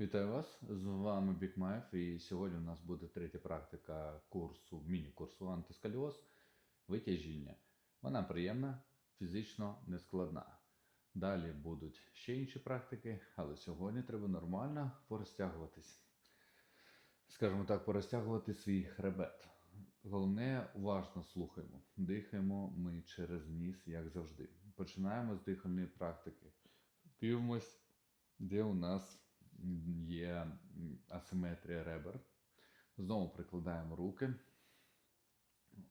Вітаю вас! З вами Бікмаєв, і сьогодні у нас буде третя практика курсу, міні-курсу антискаліоз витяжіння. Вона приємна, фізично нескладна. Далі будуть ще інші практики, але сьогодні треба нормально порозтягуватись. Скажімо так, порозтягувати свій хребет. Головне, уважно слухаємо. Дихаємо ми через ніс, як завжди. Починаємо з дихальної практики. Дивимось, де у нас є асиметрія ребер. Знову прикладаємо руки,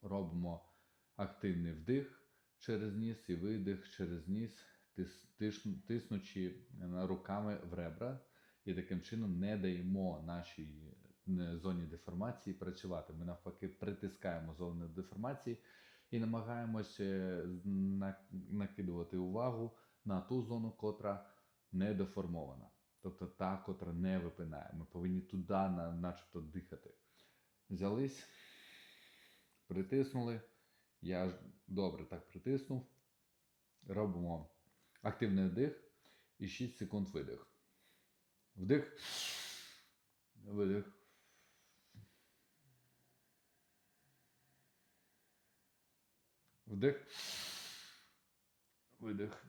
робимо активний вдих через ніс і видих через ніс, тиснучи руками в ребра. І таким чином не даємо нашій е, зоні деформації працювати. Ми навпаки притискаємо зону деформації і намагаємося накидувати увагу на ту зону, котра не деформована. Тобто та, котра не випинає. Ми повинні туди на- начебто дихати. Взялись, притиснули. Я ж добре так притиснув. Робимо активний вдих і 6 секунд видих. Вдих. Видих. Вдих. Видих.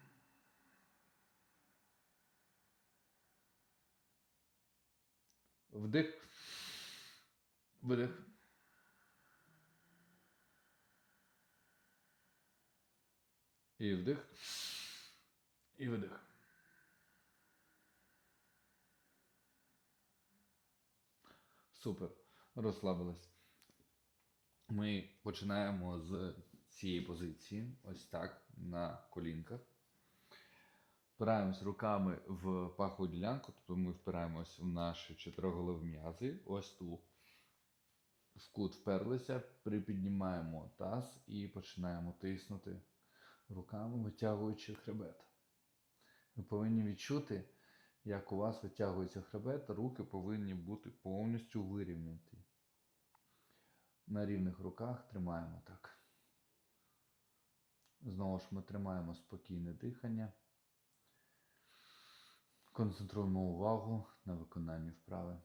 Вдих. Видих. І вдих. І видих. Супер. Розслабились. Ми починаємо з цієї позиції, ось так, на колінках. Впираємось руками в пахову ділянку, тобто ми впираємось в наші чотириголові м'язи. Ось тут в кут вперлися, припіднімаємо таз і починаємо тиснути руками, витягуючи хребет. Ви повинні відчути, як у вас витягується хребет, руки повинні бути повністю вирівняті. На рівних руках тримаємо так. Знову ж ми тримаємо спокійне дихання. Концентруємо увагу на виконанні вправи.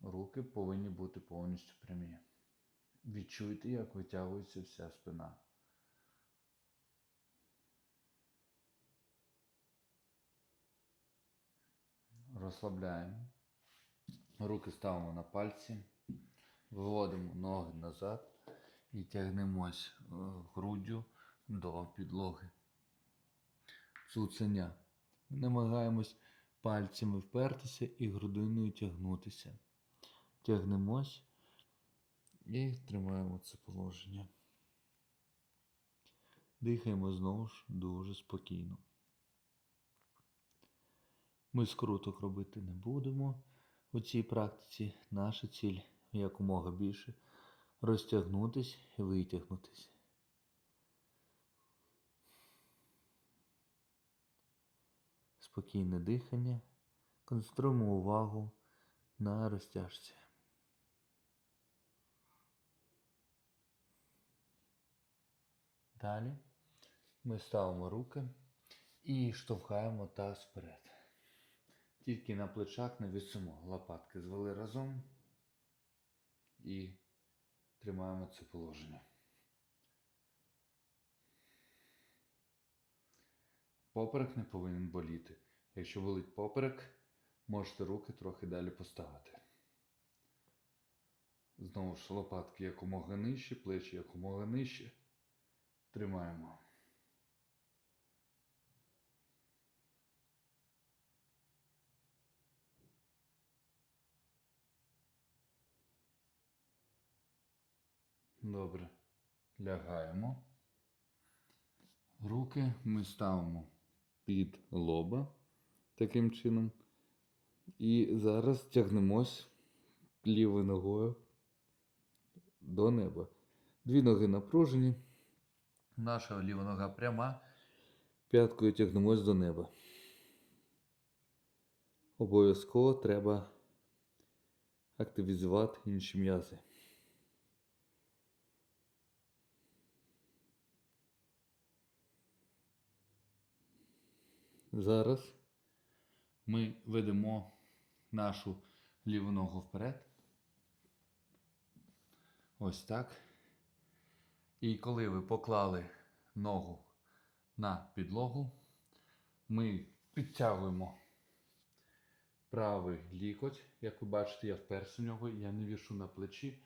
Руки повинні бути повністю прямі. Відчуйте, як витягується вся спина. Розслабляємо. Руки ставимо на пальці, виводимо ноги назад і тягнемось е, груддю до підлоги. Цуценя. Ми намагаємось пальцями впертися і грудиною тягнутися. Тягнемось і тримаємо це положення. Дихаємо знову ж дуже спокійно. Ми скруток робити не будемо у цій практиці. Наша ціль якомога більше розтягнутись і витягнутись. Спокійне дихання. Концентруємо увагу на розтяжці. Далі ми ставимо руки і штовхаємо таз вперед. Тільки на плечах не висимо. Лопатки звели разом і тримаємо це положення. Поперек не повинен боліти. Якщо болить поперек, можете руки трохи далі поставити. Знову ж лопатки якомога нижче, плечі якомога нижче. Тримаємо. Добре. лягаємо. Руки ми ставимо під лоба таким чином. І зараз тягнемось лівою ногою до неба. Дві ноги напружені. Наша ліва нога пряма. П'яткою тягнемось до неба. Обов'язково треба активізувати інші м'язи. Зараз ми ведемо нашу ліву ногу вперед. Ось так. І коли ви поклали ногу на підлогу, ми підтягуємо правий лікоть. Як ви бачите, я вперся в нього, я не вішу на плечі.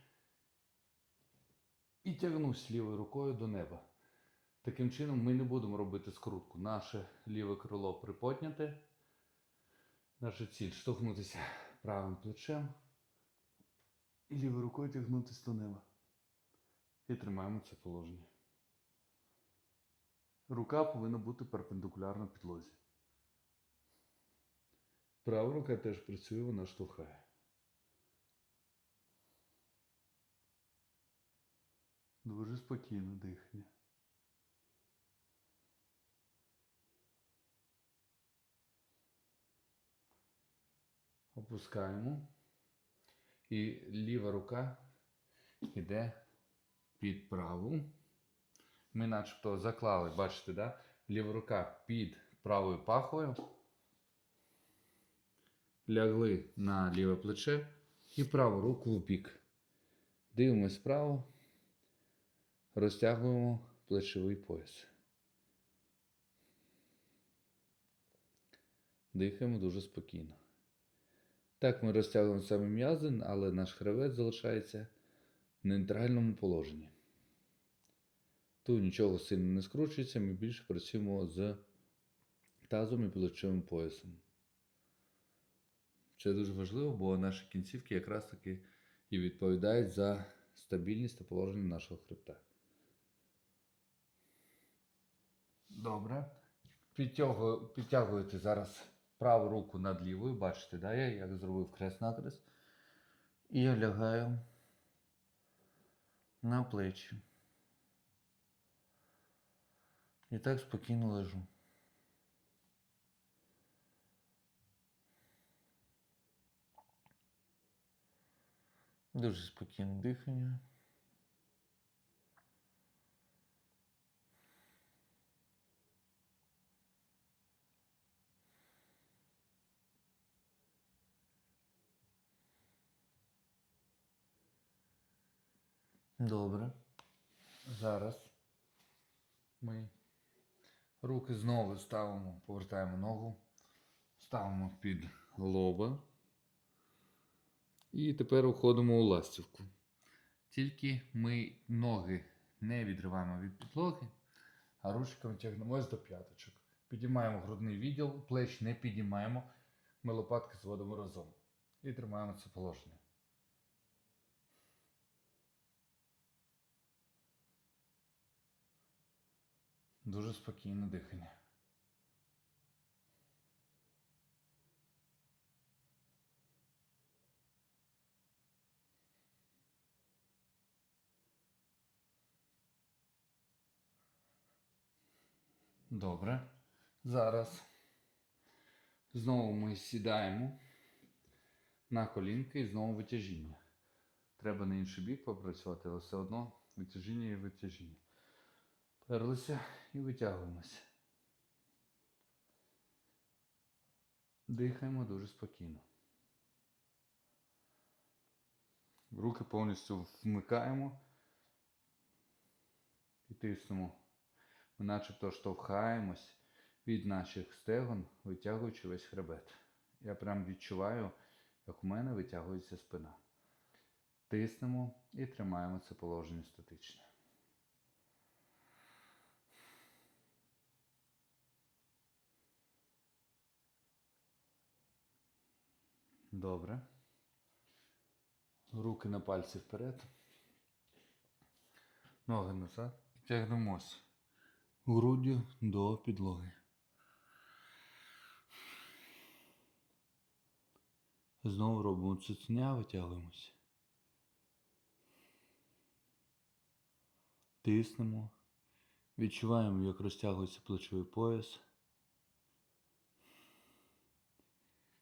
І тягнусь лівою рукою до неба. Таким чином ми не будемо робити скрутку. Наше ліве крило приподняте. Наша ціль штовхнутися правим плечем і лівою рукою тягнутися до неба. І тримаємо це положення. Рука повинна бути перпендикулярна підлозі. Права рука теж працює, вона штовхає. Дуже спокійне дихання. Опускаємо. І ліва рука йде під праву. Ми начебто заклали, бачите, да? ліва рука під правою пахою. Лягли на ліве плече і праву руку в бік. Дивимось вправо, розтягуємо плечовий пояс. Дихаємо дуже спокійно. Так ми розтягуємо самі м'язи, але наш хребет залишається в нейтральному положенні. Тут нічого сильно не скручується, ми більше працюємо з тазом і плечовим поясом. Це дуже важливо, бо наші кінцівки якраз таки і відповідають за стабільність та положення нашого хребта. Добре. Підтягуєте зараз праву руку над лівою. Бачите, да, я як зробив крест-накрест. І я лягаю на плечі. І так спокійно лежу. Дуже спокійне дихання. Добре. Зараз ми руки знову ставимо, повертаємо ногу, ставимо під лоба. І тепер уходимо у ластівку. Тільки ми ноги не відриваємо від підлоги, а ручками тягнемось до п'яточок. Підіймаємо грудний відділ, плеч не підіймаємо. Ми лопатки зводимо разом. І тримаємо це положення. Дуже спокійне дихання. Добре. Зараз знову ми сідаємо на колінки і знову витяжіння. Треба на інший бік попрацювати, але все одно витяжіння і витяжіння. Перлися і витягуємося. Дихаємо дуже спокійно. Руки повністю вмикаємо і тиснемо. Ми начебто штовхаємось від наших стегон, витягуючи весь хребет. Я прям відчуваю, як у мене витягується спина. Тиснемо і тримаємо це положення статичне. Добре. Руки на пальці вперед. Ноги назад. Тягнемось груддю до підлоги. Знову робимо цуценя, витягуємося. Тиснемо. Відчуваємо, як розтягується плечовий пояс.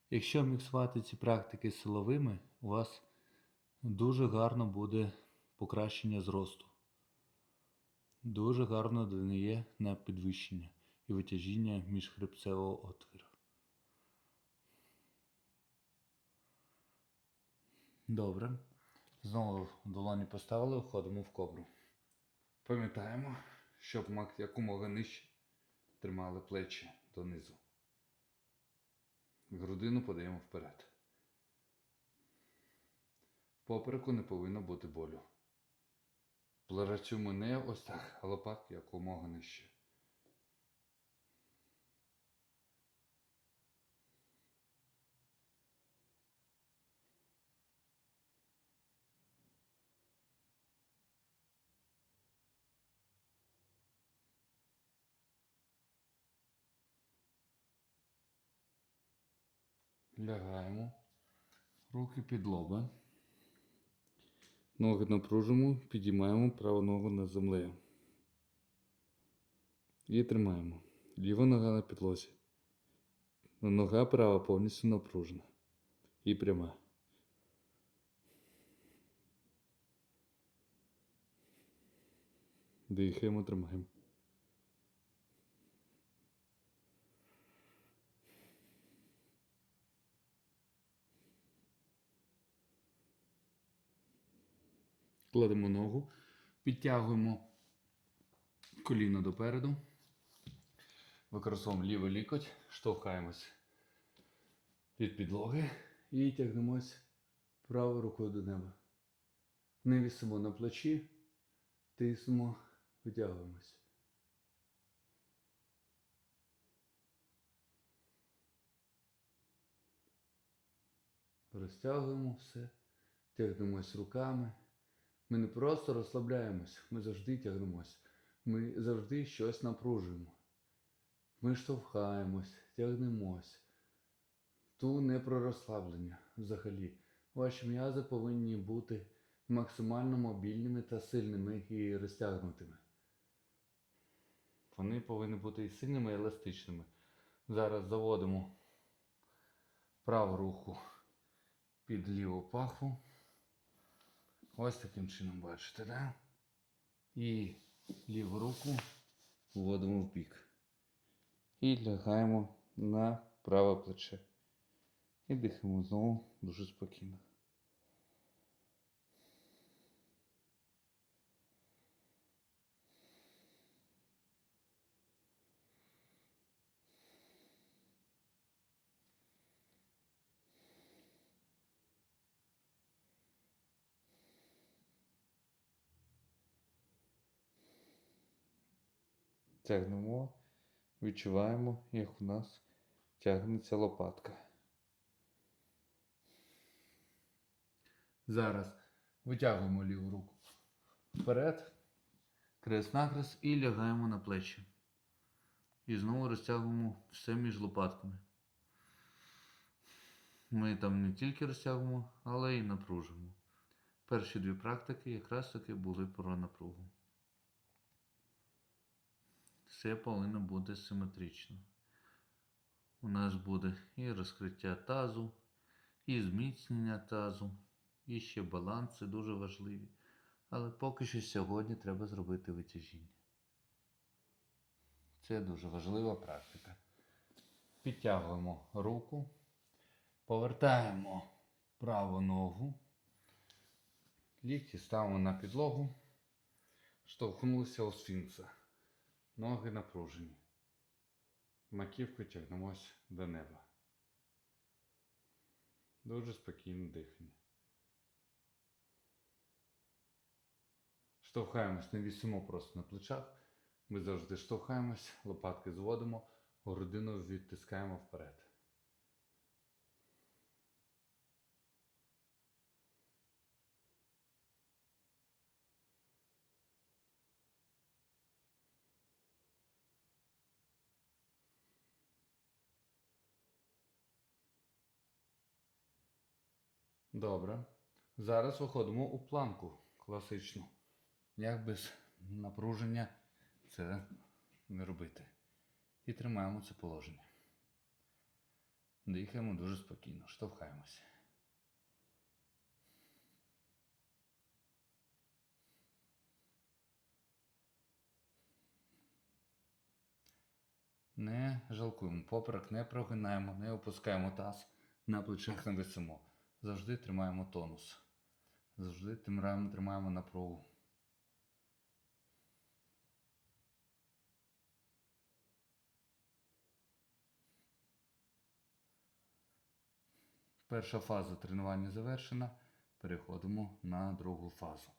Якщо міксувати ці практики силовими, у вас дуже гарно буде покращення зросту. Дуже гарно додає на підвищення і витяжіння міжхребцевого отвору. Добре. Знову долоні поставили, входимо в кобру. Пам'ятаємо, щоб якомога нижче тримали плечі донизу. Грудину подаємо вперед. В попереку не повинно бути болю. Працюємо не ось так, а лопатки якомога нижче. Лягаємо. Руки під лоба. Ноги напружимо, підіймаємо праву ногу над землею. І тримаємо. Ліва нога на підлозі. Нога права повністю напружена. І пряма. Дихаємо, тримаємо. Кладемо ногу, підтягуємо коліно допереду. Використовуємо лівий лікоть, штовхаємось від підлоги і тягнемось правою рукою до неба. Не вісимо на плечі, тиснемо, витягуємось. Розтягуємо все, тягнемось руками. Ми не просто розслабляємось, ми завжди тягнемось. Ми завжди щось напружуємо. Ми штовхаємось, тягнемось. Ту не про розслаблення взагалі. Ваші м'язи повинні бути максимально мобільними та сильними і розтягнутими. Вони повинні бути і сильними, і еластичними. Зараз заводимо праву руку під ліву пахву. Ось таким чином бачите, да? І ліву руку вводимо в бік. І лягаємо на праве плече. І дихаємо знову дуже спокійно. Тягнемо, відчуваємо, як у нас тягнеться лопатка. Зараз витягуємо ліву руку вперед, крест-накрест і лягаємо на плечі. І знову розтягуємо все між лопатками. Ми там не тільки розтягуємо, але й напружуємо. Перші дві практики якраз таки були про напругу. Все повинно бути симетрично. У нас буде і розкриття тазу, і зміцнення тазу, і ще баланси дуже важливі. Але поки що сьогодні треба зробити витяжіння. Це дуже важлива практика. Підтягуємо руку, повертаємо праву ногу, лікті ставимо на підлогу, штовхнулися у сфінкса. Ноги напружені. Маківкою тягнемось до неба. Дуже спокійне дихання. Штовхаємось, не вісимо просто на плечах. Ми завжди штовхаємось, лопатки зводимо, грудину відтискаємо вперед. Добре. Зараз виходимо у планку класичну. Як без напруження це не робити. І тримаємо це положення. Дихаємо дуже спокійно, штовхаємося. Не жалкуємо, поперек не прогинаємо, не опускаємо таз, на плечах не висимо. Завжди тримаємо тонус. Завжди тримаємо, тримаємо напругу. Перша фаза тренування завершена. Переходимо на другу фазу.